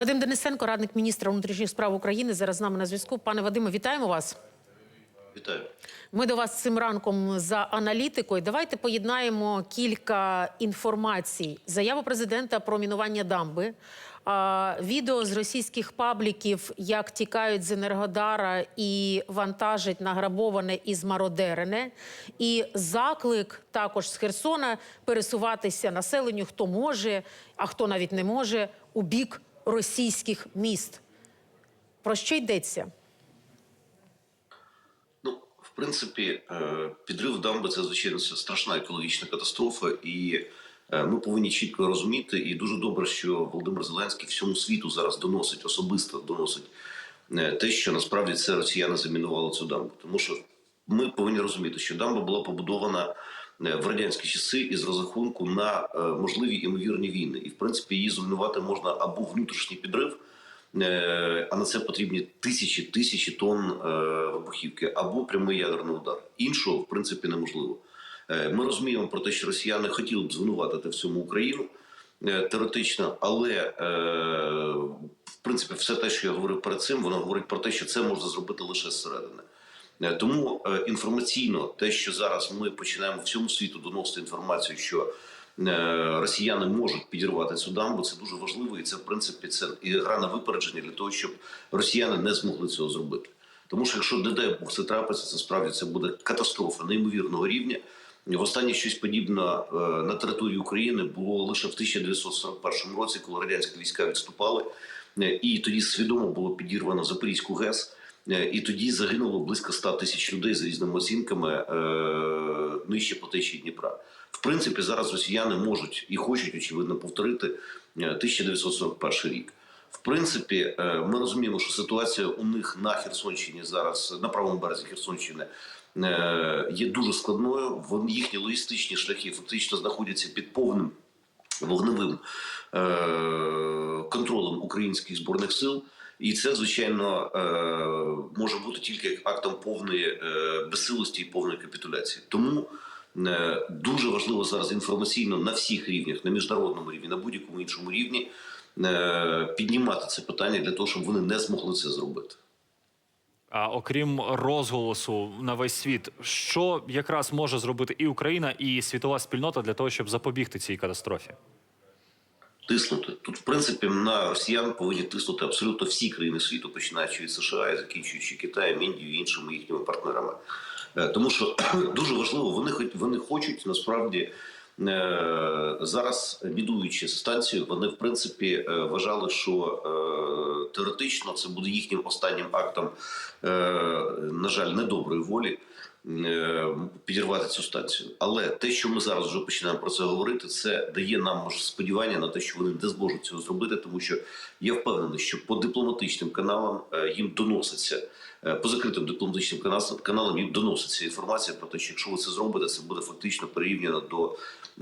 Вадим Денисенко, радник міністра внутрішніх справ України, зараз з нами на зв'язку. Пане Вадиме, вітаємо вас. Вітаю. Ми до вас цим ранком за аналітикою. Давайте поєднаємо кілька інформацій. Заяву президента про мінування дамби, відео з російських пабліків, як тікають з Енергодара і вантажать награбоване і змародерене, і заклик також з Херсона пересуватися населенню, хто може, а хто навіть не може, у бік російських міст. Про що йдеться? Ну, в принципі, е, підрив дамби це звичайно страшна екологічна катастрофа, і е, ми повинні чітко розуміти. І дуже добре, що Володимир Зеленський всьому світу зараз доносить особисто доносить е, те, що насправді це росіяни замінували цю дамбу. Тому що ми повинні розуміти, що дамба була побудована в радянські часи із розрахунку на е, можливі імовірні війни, і в принципі її зруйнувати можна або внутрішній підрив. Е, А на це потрібні тисячі тисячі тонн е, вибухівки або прямий ядерний удар. Іншого в принципі неможливо. Е, Ми розуміємо про те, що росіяни хотіли б звинуватити в цьому Україну е, теоретично, але е, в принципі все те, що я говорив перед цим, воно говорить про те, що це можна зробити лише зсередини. Е, Тому е, інформаційно, те, що зараз ми починаємо всьому світу доносити інформацію, що е, росіяни можуть підірвати цю дамбу, це дуже важливо, і це в принципі це і гра на випередження для того, щоб росіяни не змогли цього зробити. Тому що якщо не дай Бог це трапиться, це справді це буде катастрофа неймовірного рівня. В останнє щось подібне на території України було лише в 1941 році, коли радянські війська відступали, і тоді свідомо було підірвано Запорізьку ГЕС. Е, І тоді загинуло близько 100 тисяч людей з різними оцінками е, нижче по течії Дніпра. В принципі, зараз росіяни можуть і хочуть очевидно повторити е, 1941 рік. В принципі, е, ми розуміємо, що ситуація у них на Херсонщині зараз на правому березі Херсонщини е, є дуже складною. Вони їхні логістичні шляхи фактично знаходяться під повним вогневим е, контролем українських збройних сил. І це, звичайно, е, може бути тільки актом повної е, безсилості і повної капітуляції. Тому е, дуже важливо зараз інформаційно на всіх рівнях, на міжнародному рівні, на будь-якому іншому рівні, піднімати це питання для того, щоб вони не змогли це зробити. А окрім розголосу на весь світ, що якраз може зробити і Україна, і світова спільнота для того, щоб запобігти цій катастрофі? Тиснути. Тут, в принципі, на росіян повинні тиснути абсолютно всі країни світу, починаючи від США і закінчуючи Китаєм, Індією іншими їхніми партнерами. Е, Тому що дуже важливо, вони вони хочуть насправді. Е, Зараз бідуючи станцію, вони в принципі е, вважали, що е, теоретично це буде їхнім останнім актом, на жаль, недоброї волі підірвати цю станцію. Але те, що ми зараз вже починаємо про це говорити, це дає нам може сподівання на те, що вони не зможуть цього зробити, тому що я впевнений, що по дипломатичним каналам їм доноситься. Е, По закритим дипломатичним каналам- їм доноситься інформація про те, що якщо ви це зробите, це буде фактично порівняно до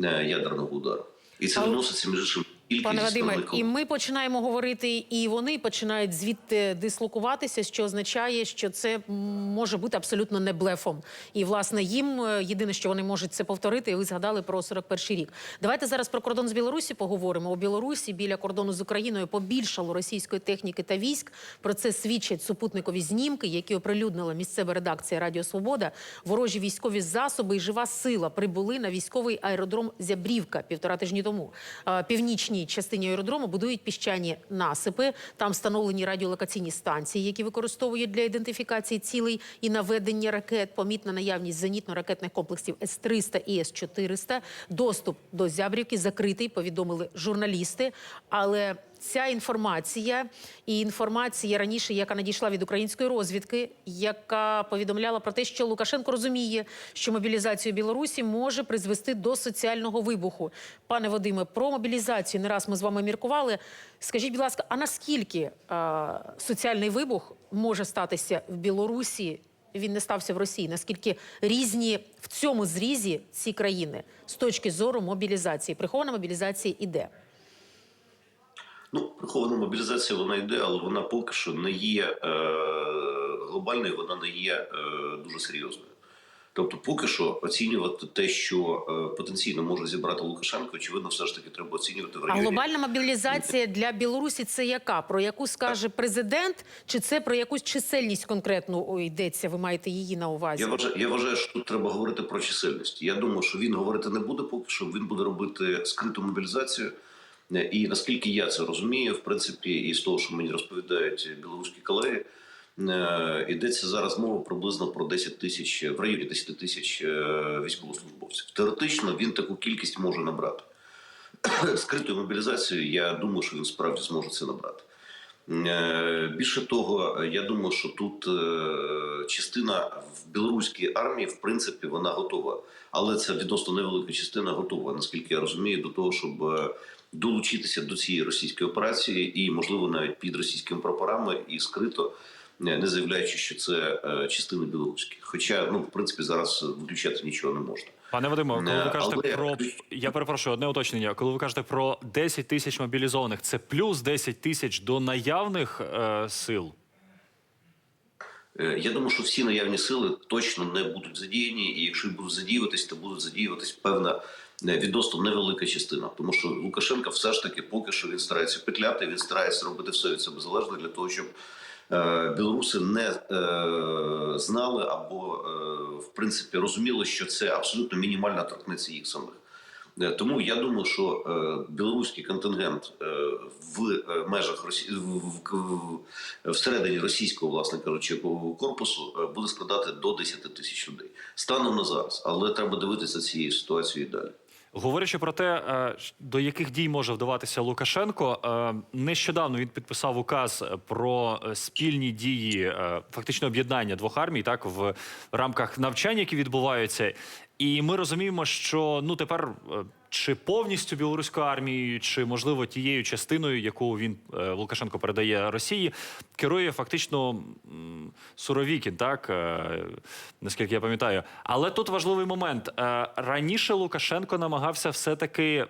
е, ядерного удару, і це доноситься між іншим Пане Вадиме, і ми починаємо говорити, і вони починають звідти дислокуватися, що означає, що це може бути абсолютно не блефом. І власне їм е, єдине, що вони можуть це повторити. І ви згадали про 41-й рік. Давайте зараз про кордон з Білорусі поговоримо. У Білорусі біля кордону з Україною побільшало російської техніки та військ. Про це свідчать супутникові знімки, які оприлюднила місцева редакція Радіо Свобода. Ворожі військові засоби і жива сила прибули на військовий аеродром Зябрівка півтора тижні тому. Е, Північній частині аеродрому будують піщані насипи. Там встановлені радіолокаційні станції, які використовують для ідентифікації цілей і наведення ракет. Помітна наявність зенітно-ракетних комплексів С-300 і С-400. Доступ до Зябрівки закритий, повідомили журналісти. Але ця інформація і інформація раніше, яка надійшла від української розвідки, яка повідомляла про те, що Лукашенко розуміє, що мобілізацію Білорусі може призвести до соціального вибуху. Пане Вадиме, про мобілізацію не раз ми з вами міркували. Скажіть, будь ласка, а наскільки е, соціальний вибух може статися в Білорусі? Він не стався в Росії. Наскільки різні в цьому зрізі ці країни з точки зору мобілізації? Прихована мобілізація іде. Ну, прихована мобілізація вона йде, але вона поки що не є е, глобальною, вона не є е, дуже серйозною. Тобто, поки що оцінювати те, що е, потенційно може зібрати Лукашенко, очевидно, все ж таки треба оцінювати в А глобальна мобілізація для Білорусі це яка? Про яку скаже президент, чи це про якусь чисельність конкретну йдеться? Ви маєте її на увазі? Я вважаю, я вважаю, що тут треба говорити про чисельність. Я думаю, що він говорити не буде поки що. Він буде робити скриту мобілізацію. Е, І наскільки я це розумію, в принципі, і з того, що мені розповідають білоруські колеги, е, йдеться зараз мова приблизно про 10 тисяч в районі 10 тисяч е, військовослужбовців. Теоретично він таку кількість може набрати. Скритою мобілізацією, я думаю, що він справді зможе це набрати. Е, Більше того, я думаю, що тут е, частина в білоруській армії, в принципі, вона готова, але це відносно невелика частина готова, наскільки я розумію, до того, щоб е, долучитися до цієї російської операції і, можливо, навіть під російськими прапорами і скрито, е, не заявляючи, що це е, частина білоруські. Хоча, ну, в принципі, зараз виключати нічого не можна. Пане Вадиме, коли ви Е, кажете але- про я перепрошую, одне уточнення. Коли ви кажете про 10 тисяч мобілізованих, це плюс 10 тисяч до наявних е, сил. Я думаю, що всі наявні сили точно не будуть задіяні, і якщо будуть задіюватись, то будуть задіюватись певна відносно невелика частина. Тому що Лукашенко все ж таки поки що він старається петляти, він старається робити все від себе залежне для того, щоб е, білоруси не е, знали або е, в принципі розуміли, що це абсолютно мінімальна торкнеться їх самих. Тому я думаю, що білоруський контингент в межах Росі... в, в, в, всередині російського, власне кажучи, корпусу буде складати до 10 тисяч людей станом на зараз, але треба дивитися цією ситуацією далі. Говорячи про те, е, до яких дій може вдаватися Лукашенко, е, нещодавно він підписав указ про е, спільні дії, фактично об'єднання двох армій, так в рамках навчань, які відбуваються. І ми розуміємо, що ну тепер е, чи повністю білоруською армією, чи можливо тією частиною, яку він е, Лукашенко передає Росії, керує фактично Суровікін, так е, наскільки я пам'ятаю. Але тут важливий момент. Раніше Лукашенко намагався все-таки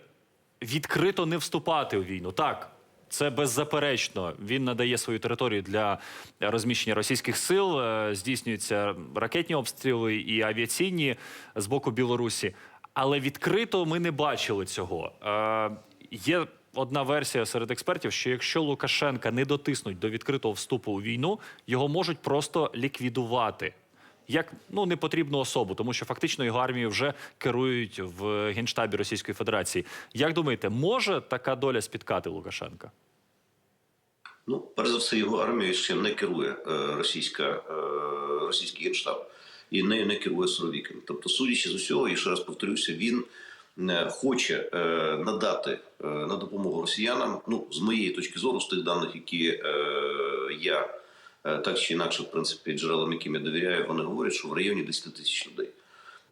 відкрито не вступати у війну. Так. Це беззаперечно. Він надає свою територію для розміщення російських сил. е, Здійснюються ракетні обстріли і авіаційні з боку Білорусі. Але відкрито ми не бачили цього. Е, Є одна версія серед експертів, що якщо Лукашенка не дотиснуть до відкритого вступу у війну, його можуть просто ліквідувати як ну непотрібну особу, тому що фактично його армію вже керують в генштабі Російської Федерації. Як думаєте, може така доля спіткати Лукашенка? Ну, перш за все, його армією ще не керує е, російська, е, російський генштаб і нею не керує Суровікін. Тобто, судячи з усього, і ще раз повторюся, він е, хоче надати на допомогу росіянам. Ну, з моєї точки зору, з тих даних, які я так чи інакше, в принципі, джерелам, яким я довіряю, вони говорять, що в районі 10 тисяч людей.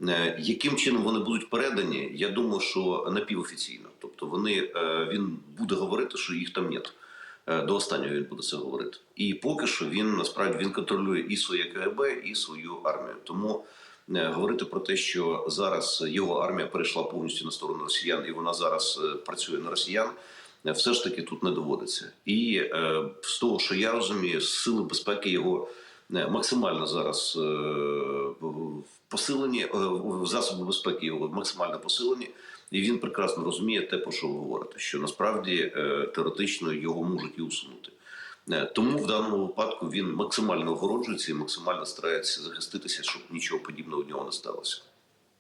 Е, Яким чином вони будуть передані? Я думаю, що напівофіційно. Тобто, вони е, він буде говорити, що їх там нет. Е, До останнього він буде це говорити. І поки що він насправді він контролює і своє КГБ, і свою армію. Тому е, говорити про те, що зараз його армія перейшла повністю на сторону росіян, і вона зараз е, працює на росіян. Все ж таки тут не доводиться. І е, з того, що я розумію, сили безпеки його е, максимально зараз е, посилені, засоби безпеки його максимально посилені. І він прекрасно розуміє те, про що ви говорите, що насправді теоретично його можуть і усунути. Тому в даному випадку він максимально огороджується і максимально старається захиститися, щоб нічого подібного в нього не сталося.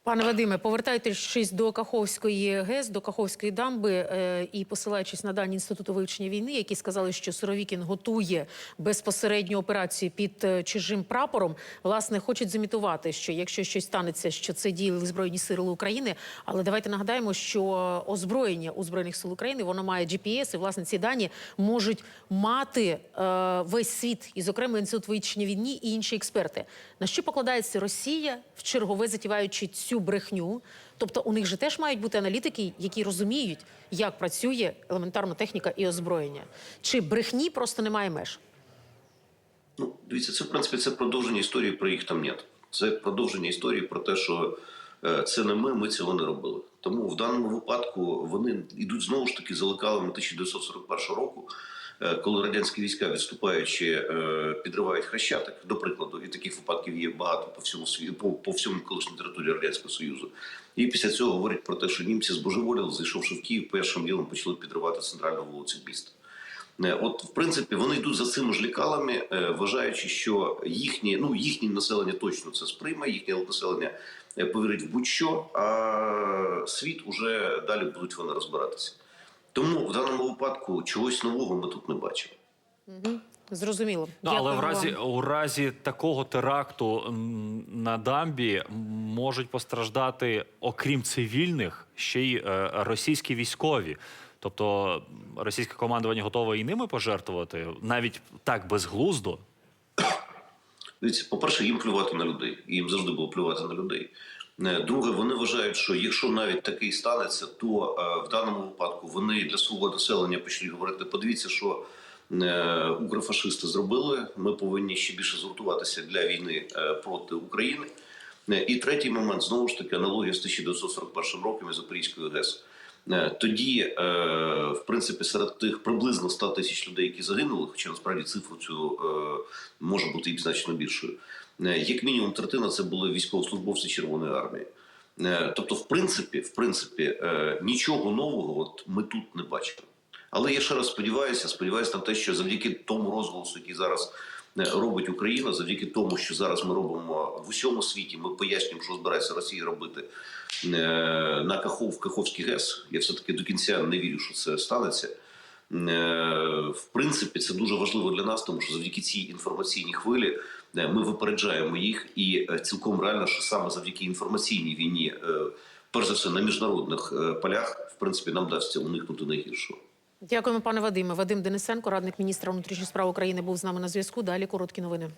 Пане Вадиме, повертаючись до Каховської ГЕС, до Каховської дамби е, і посилаючись на дані інституту вивчення війни, які сказали, що Суровікін готує безпосередню операцію під е, чужим прапором, власне, хочуть замітувати, що якщо щось станеться, що це діяли збройні сили України. Але давайте нагадаємо, що озброєння у збройних сил України воно має GPS, і власне ці дані можуть мати е, весь світ, і зокрема інститут вивчення війни і інші експерти. На що покладається Росія в чергове затіваючи цю брехню? Тобто у них же теж мають бути аналітики, які розуміють, як працює елементарна техніка і озброєння. Чи брехні просто немає меж? Ну, дивіться, це в принципі це продовження історії про їх там нет. Це продовження історії про те, що е, це не ми, ми цього не робили. Тому в даному випадку вони йдуть знову ж таки за лекалами 1941 року, коли радянські війська відступаючи е, підривають хрещатик, до прикладу, і таких випадків є багато по всьому світу, по, по всьому колишній території радянського союзу. І після цього говорять про те, що німці збожеволіли, зайшовши в Київ, першим ділом почали підривати центральну вулицю міста. Е, От, в принципі, вони йдуть за цими ж лікалами, е, вважаючи, що їхні, ну, їхнє населення точно це сприйме, їхнє населення е, повірить в будь-що, а світ уже далі будуть вони розбиратися. Тому в даному випадку чогось нового ми тут не бачимо. Мгм. Зрозуміло. Ну, але в разі вам. у разі такого теракту на дамбі можуть постраждати, окрім цивільних, ще й е, російські військові. Тобто російське командування готове і ними пожертвувати навіть так безглуздо. Дивіться, по-перше, їм плювати на людей. Їм завжди було плювати на людей. Е, Друге, вони вважають, що якщо навіть такий станеться, то е, в даному випадку вони для свого населення почнуть говорити: подивіться, що е, укрофашисти зробили. Ми повинні ще більше згуртуватися для війни проти України. І третій момент знову ж таки аналогія з 1941 роком і Запорізькою ГЕС. Тоді, в принципі, серед тих приблизно 100 тисяч людей, які загинули, хоча насправді цифру цю може бути і значно більшою. Е, Як мінімум, третина це були військовослужбовці Червоної армії. Е, Тобто, в принципі, в принципі, е, нічого нового от ми тут не бачимо. Але я ще раз сподіваюся, сподіваюся на те, що завдяки тому розголосу, який зараз робить Україна, завдяки тому, що зараз ми робимо в усьому світі, ми пояснюємо, що збирається Росія робити на Кахов, Каховський ГЕС. Я все таки до кінця не вірю, що це станеться. В принципі, це дуже важливо для нас, тому що завдяки цій інформаційній хвилі ми випереджаємо їх, і е, цілком реально, що саме завдяки інформаційній війні, е, перш за все на міжнародних е, полях, в принципі, нам вдасться уникнути найгіршого. Дякуємо, пане Вадиме. Вадим Денисенко, радник міністра внутрішніх справ України, був з нами на зв'язку. Далі короткі новини.